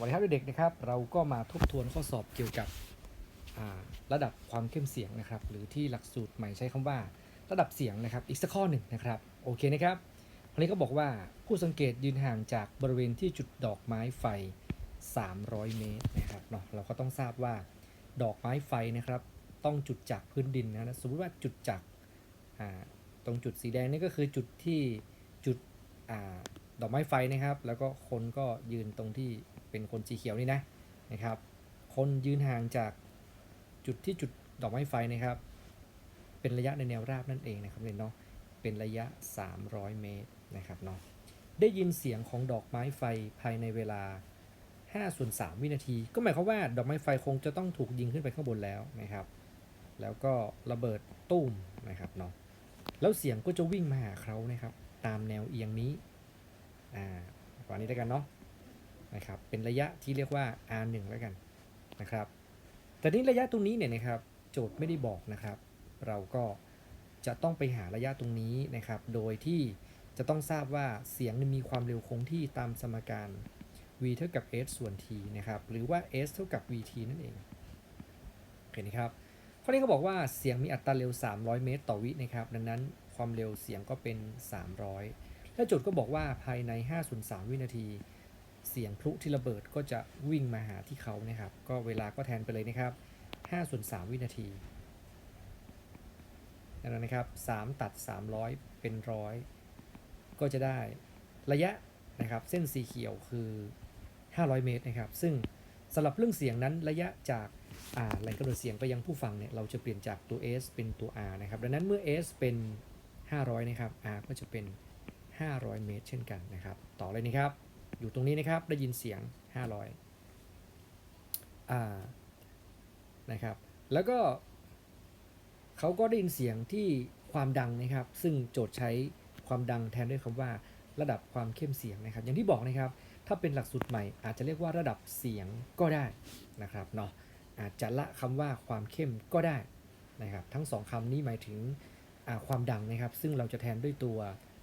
วันนี้ครับเด็กๆนะครับ เราก็มาทบทวนข้อสอบเกี่ยวกับระดับความเข้มเสียงนะครับ หรือที่หลักสูตรใหม่ใช้คำว่า ระดับเสียงนะครับ อีกสักข้อหนึ่งนะครับ โอเคนะครับวันนี้ก็บอกว่าผู้สังเกตยืนห่างจากบริเวณที่จุดดอกไม้ไฟ 300 เมตรนะครับเนาะเราก็ต้องทราบว่าดอกไม้ไฟนะครับ ต้องจุดจากพื้นดินนะสมมติว่าจุดจากตรงจุดสีแดงนี่ก็คือจุดที่จุดอดอกไม้ไฟนะครับ แล้วก็คนก็ยืนตรงที่ เป็นคนสีเขียวนี่นะนะครับ คนยืนห่างจากจุดที่จุดดอกไม้ไฟนะครับ เป็นระยะในแนวราบนั่นเองนะครับเนาะเป็นระยะ 300 เมตรนะครับเนาะได้ยินเสียงของดอกไม้ไฟภายในเวลา5ส่วน3วินาที ก็หมายความว่าดอกไม้ไฟคงจะต้องถูกยิงขึ้นไปข้างบนแล้วนะครับ แล้วก็ระเบิดตุ้มนะครับเนาะแล้วเสียงก็จะวิ่งมาหาเขานะครับ ตามแนวเอียงนี้ อ่าประมานี้แล้วกันเนาะ นะครับเป็นระยะที่เรียกว่า R1 แล้วกันนะครับแต่นี้ระยะตรงนี้เนี่ยนะครับโจทย์ไม่ได้บอกนะครับ เราก็จะต้องไปหาระยะตรงนี้นะครับ โดยที่จะต้องทราบว่าเสียงมีความเร็วคงที่ตามสมการ v เท่ากับ s ส่วน t นะครับหรือว่า s เท่ากับ vt นั่นเองโอเคนะครับข้อนี้เขาบอกว่าเสียงมีอัตราเร็ว 300 เมตร ต่อวินะครับ ดังนั้นความเร็วเสียงก็เป็น 300 และโจทย์ก็บอกว่าภายใน5ส่วน3วินาที เสียงพลุที่ระเบิดก็จะวิ่งมาหาที่เขานะครับ ก็เวลาก็แทนไปเลยนะครับ5ส่วน3วินาทีนั้นนะครับ3ตัด 300 เป็นร้อยก็จะได้ระยะนะครับเส้นสีเขียวคือ 500 เมตรนะครับ ซึ่งสำหรับเรื่องเสียงนั้นระยะจากแหล่งกำเนิดเสียงไปยังผู้ฟังเนี่ยเราจะเปลี่ยนจากตัว s เป็นตัว r นะครับดังนั้นเมื่อ s เป็น 500 นะครับ r ก็จะเป็น 500 เมตร เช่นกันนะครับ ต่อเลยนะครับ อยู่ตรงนี้นะครับ ได้ยินเสียง 500อ่านะครับ แล้วก็เขาก็ได้ยินเสียงที่ความดังนะครับ ซึ่งโจทย์ใช้ความดังแทนด้วยคำว่าระดับความเข้มเสียงนะครับ อย่างที่บอกนะครับ ถ้าเป็นหลักสูตรใหม่ อาจจะเรียกว่าระดับเสียงก็ได้นะครับเนาะอาจจะละคำว่าความเข้มก็ได้นะครับ ทั้งสองคำนี้หมายถึงความดังนะครับ ซึ่งเราจะแทนด้วยตัว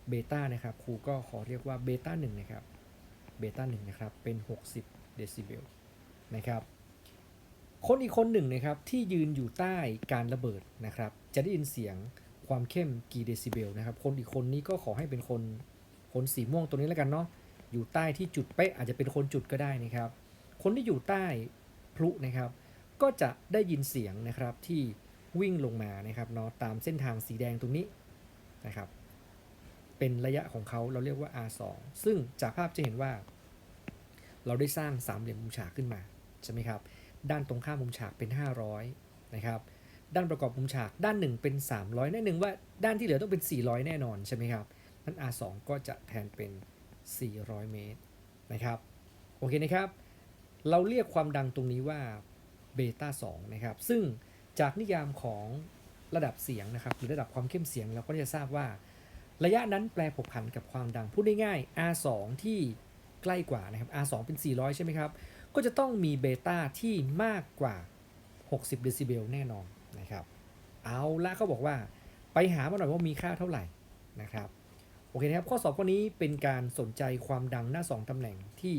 เบต้านะครับครูก็ขอเรียกว่าเบต้าหนึ่งนะครับ เบต้าหนึ่งนะครับ เป็น 60 เดซิเบลนะครับ คนอีกคนหนึ่งนะครับ ที่ยืนอยู่ใต้การระเบิดนะครับ จะได้ยินเสียงความเข้มกี่เดซิเบลนะครับ คนอีกคนนี้ก็ขอให้เป็นคนคนสีม่วงตัวนี้แล้วกันเนาะ อยู่ใต้ที่จุดเป๊ะอาจจะเป็นคนจุดก็ได้นะครับ คนที่อยู่ใต้พลุนะครับ ก็จะได้ยินเสียงนะครับที่วิ่งลงมานะครับเนาะตามเส้นทางสีแดงตรงนี้นะครับ เป็นระยะของเขาเราเรียกว่า R2 ซึ่งจากภาพจะเห็นว่า เราได้สร้างสามเหลี่ยมมุมฉากขึ้นมาใช่ไหมครับ ด้านตรงข้ามมุมฉากเป็น 500 นะครับ ด้านประกอบมุมฉากด้านหนึ่งเป็น 300 แน่หนึ่งว่าด้านที่เหลือต้องเป็น 400 แน่นอนใช่ไหมครับนั้น R2 ก็จะแทนเป็น 400 เมตรนะครับ โอเคนะครับ เราเรียกความดังตรงนี้ว่าเบต้า2นะครับ ซึ่งจากนิยามของระดับเสียงนะครับหรือระดับความเข้มเสียงเราก็จะทราบว่า ระยะนั้นแปรผกผันกับความดังพูดได้ง่าย R2 ที่ใกล้กว่านะครับ R2 เป็น 400 ใช่ไหมครับ ก็จะต้องมีเบต้าที่มากกว่า 60 เดซิเบลแน่นอนนะครับ เอาละเขาบอกว่าไปหามาหน่อยว่ามีค่าเท่าไหร่นะครับ โอเคนะครับ ข้อสอบข้อนี้เป็นการสนใจความดังหน้า 2 ตำแหน่งที่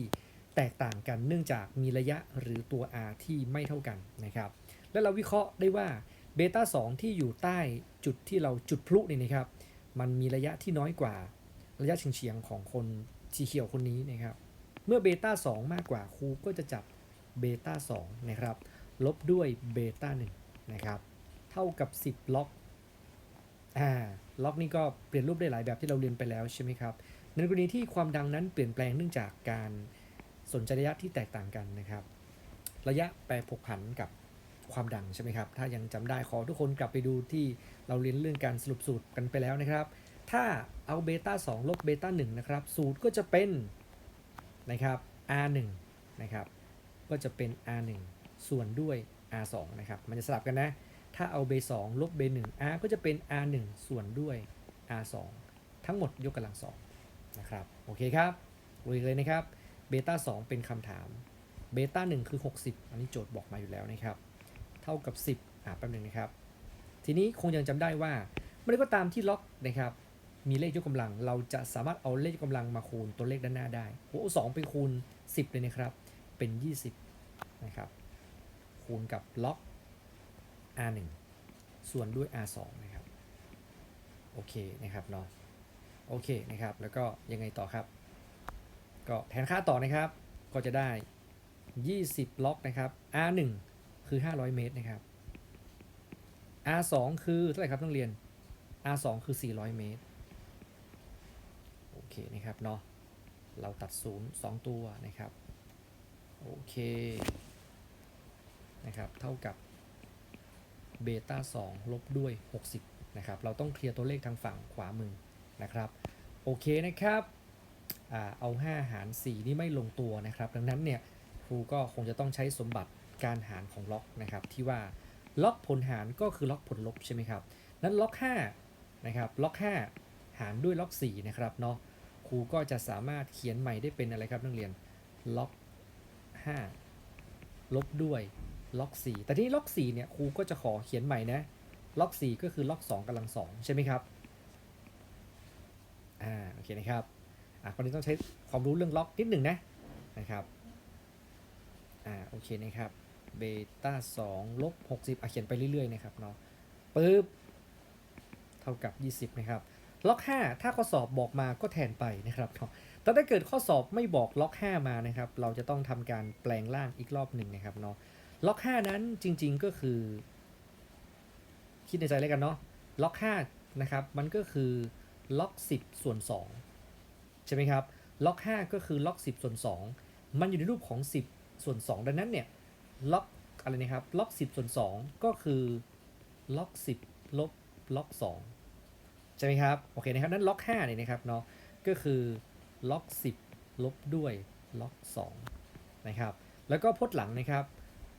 แตกต่างกันเนื่องจากมีระยะหรือตัว r ที่ไม่เท่ากันนะครับ และเราวิเคราะห์ได้ว่าเบต้า2ที่อยู่ใต้จุดที่เราจุดพลุนี่นะครับ มันมีระยะที่น้อยกว่าระยะเฉียงของคนสีเขียวคนนี้นะครับ เมื่อเบต้า2 มากกว่าครูก็จะจับเบต้า2นะครับ ลบด้วยเบต้า1นะครับ เท่ากับ 10 ล็อก อ่า ล็อกนี่ก็เปลี่ยนรูปได้หลายแบบที่เราเรียนไปแล้วใช่ไหมครับ ในกรณีที่ความดังนั้นเปลี่ยนแปลงเนื่องจากการสนใจระยะที่แตกต่างกันนะครับ ระยะแปรผกผันกับ ความดังใช่ไหมครับ ถ้ายังจำได้ขอทุกคนกลับไปดูที่เราเรียนเรื่องการสรุปสูตรกันไปแล้วนะครับ ถ้าเอาเบต้า2ลบเบต้า1นะครับ สูตรก็จะเป็นนะครับ R1 นะครับ ก็จะเป็น R1 ส่วนด้วย R2 นะครับ มันจะสลับกันนะ ถ้าเอาเบ2ลบเบ1 R ก็จะเป็น R1 ส่วนด้วย R2 ทั้งหมดยกกำลังสองนะครับ โอเคครับลุยเลยนะครับ เบต้า2เป็นคำถาม เบต้า1คือ 60 อันนี้โจทย์บอกมาอยู่แล้วนะครับ เท่ากับ 10อ่าแป๊บนึงนะครับ ทีนี้คงยังจำได้ว่าเมื่อก็ตามที่ล็อกนะครับมีเลขยกกำลัง เราจะสามารถเอาเลขยกกำลังมาคูณตัวเลขด้านหน้าได้โอ้สองไปคูณ 10 เลยนะครับ เป็น 20นะครับคูณกับล็อก r1 ส่วนด้วย r2 นะครับโอเคนะครับเนาะโอเคนะครับ แล้วก็ยังไงต่อครับ ก็แทนค่าต่อนะครับ ก็จะได้ 20 ล็อกนะครับ r1 คือ 500 เมตรนะครับ r2 คือเท่าไหร่ครับต้องเรียน r2 คือ 400 เมตร โอเคนะครับเนาะ เราตัดศูนย์สองตัวนะครับ โอเค นะครับ เท่ากับเบต้า2ลบด้วย 60 นะครับ เราต้องเคลียร์ตัวเลขทางฝั่งขวามือนะครับ โอเคนะครับอ่าเอา 5 หาร 4 นี่ไม่ลงตัวนะครับ ดังนั้นเนี่ยครูก็คงจะต้องใช้สมบัติ การหารของล็อกนะครับที่ว่าล็อกผลหารก็คือล็อกผลลบใช่ไหมครับนั้นล็อก5นะครับล็อก 5 หารด้วยล็อก4นะครับเนาะครูก็จะสามารถเขียนใหม่ได้เป็นอะไรครับนักเรียนล็อก 5 ลบด้วยล็อก 4 แต่ที่ล็อก4เนี่ยครูก็จะขอเขียนใหม่นะล็อก 4 ก็คือล็อก2กำลัง2ใช่ไหมครับอ่าโอเคนะครับอะคนนี้ต้องใช้ความรู้เรื่องล็อกนิดหนึ่งนะนะครับอ่าโอเคนะครับ เบต้า2ลบ60อะเขียนไปเรื่อยๆนะครับเนาะปึ๊บเท่ากับ20นะครับล็อก 5 ถ้าข้อสอบบอกมาก็แทนไปนะครับเนาะแต่ถ้าเกิดข้อสอบไม่บอกล็อก 5 มานะครับ เราจะต้องทำการแปลงร่างอีกรอบหนึ่งนะครับเนาะ ล็อก 5 นั้นจริงๆก็คือ คิดในใจเลยกันเนาะ ล็อก 5 นะครับ มันก็คือล็อก 10 ส่วน 2 ใช่ไหมครับ ล็อก 5 ก็คือล็อก 10 ส่วน 2 มันอยู่ในรูปของ 10 ส่วน 2 ดังนั้นเนี่ย ล็อกอะไรนะครับล็อก 10 ส่วน 2 ก็คือล็อก 10 ลบล็อก 2 ใช่ไหมครับ โอเคนะครับ นั้นล็อก5เนี่ยนะครับเนาะก็คือล็อก 10 ลบด้วยล็อก 2 นะครับ แล้วก็พจน์หลังนะครับ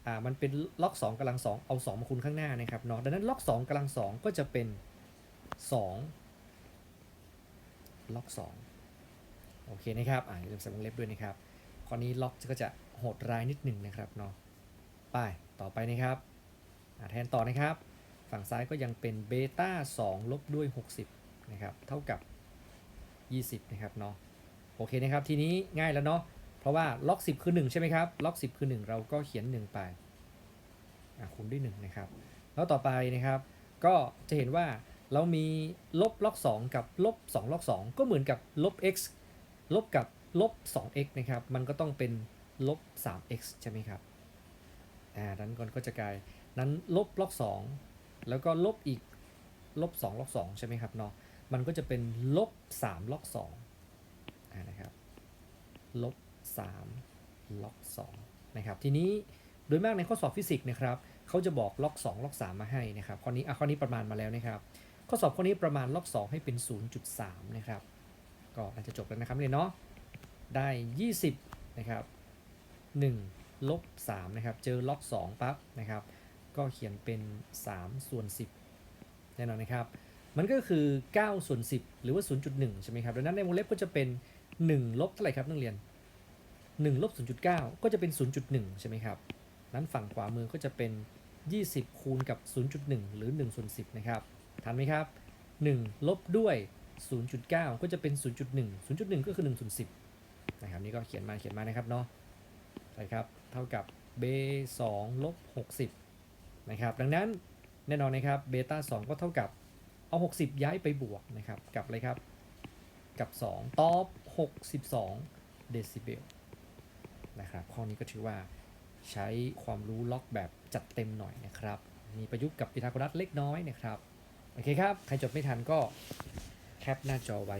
อ่ามันเป็นล็อก 2กำลัง 2 เอา 2 มาคูณข้างหน้านะครับเนาะดังนั้นล็อก 2กำลัง 2 ก็จะเป็น 2 ล็อก 2 โอเคนะครับอ่าอย่าลืมใส่วงเล็บด้วยนะครับข้อนี้ล็อกก็จะโหดร้ายนิดหนึ่งนะครับเนาะ ไป ต่อไปนะครับแทนต่อนะครับ ฝั่งซ้ายก็ยังเป็นเบต้า2ลบด้วย 60 นะครับ เท่ากับ 20 นะครับเนาะ โอเคนะครับ ทีนี้ง่ายแล้วเนาะ เพราะว่าล็อก 10 คือ 1 ใช่ไหมครับ ล็อก 10 คือ 1 เราก็เขียน 1 ไปคูณด้วย 1 นะครับ แล้วต่อไปนะครับ ก็จะเห็นว่าเรามีลบล็อก 2 กับลบ2ล็อก 2 ก็เหมือนกับลบ x ลบกับลบ 2x นะครับ มันก็ต้องเป็นลบ 3x ใช่ไหมครับ อ่านั้นก่อนก็จะกลายนั้นลบล็อก 2 แล้วก็ลบอีกลบ2ล็อก2ใช่ไหมครับเนาะมันก็จะเป็นลบ3ล็อก2อ่านะครับลบ3ล็อก2นะครับทีนี้โดยมากในข้อสอบฟิสิกส์นะครับเขาจะบอกล็อก2ล็อก3มาให้นะครับข้อนี้อะข้อนี้ประมาณมาแล้วนะครับข้อสอบข้อนี้ประมาณล็อก2ให้เป็น 0.3 นะครับ ก็น่าจะจบแล้วนะครับเนี่ยเนาะได้ 20 นะครับ 1 ลบ3นะครับ เจอล็อก2ปั๊บนะครับ ก็เขียนเป็น 3 ส่วน 10 แน่นอนนะครับ มันก็คือ 9 ส่วน 10 หรือว่า 0.1 ใช่ไหมครับ ดังนั้นในวงเล็บก็จะเป็น 1 ลบเท่าไหร่ครับนักเรียน 1 ลบ 0.9 ก็จะเป็น 0.1 ใช่ไหมครับ นั้นฝั่งขวามือก็จะเป็น 20 คูณกับ 0.1 หรือ1ส่วน10 นะครับ ทันไหมครับ 1 ลบด้วย 0.9 ก็จะเป็น 0.1 0.1 ก็คือ1ส่วน10 นะครับ นี่ก็เขียนมาเขียนมานะครับเนาะใช่ครับ เท่ากับเบ2ลบ60นะครับ ดังนั้นแน่นอนนะครับเบต้า2ก็เท่ากับเอา 60 ย้ายไปบวกนะครับกับอะไรครับ กับ 2 ตอบ 62 เดซิเบลนะครับข้อนี้ก็ถือว่าใช้ความรู้ล็อกแบบจัดเต็มหน่อยนะครับ มีประยุกต์กับพีทาโกรัสเล็กน้อยนะครับ โอเคครับ ใครจดไม่ทันก็แคปหน้าจอไว้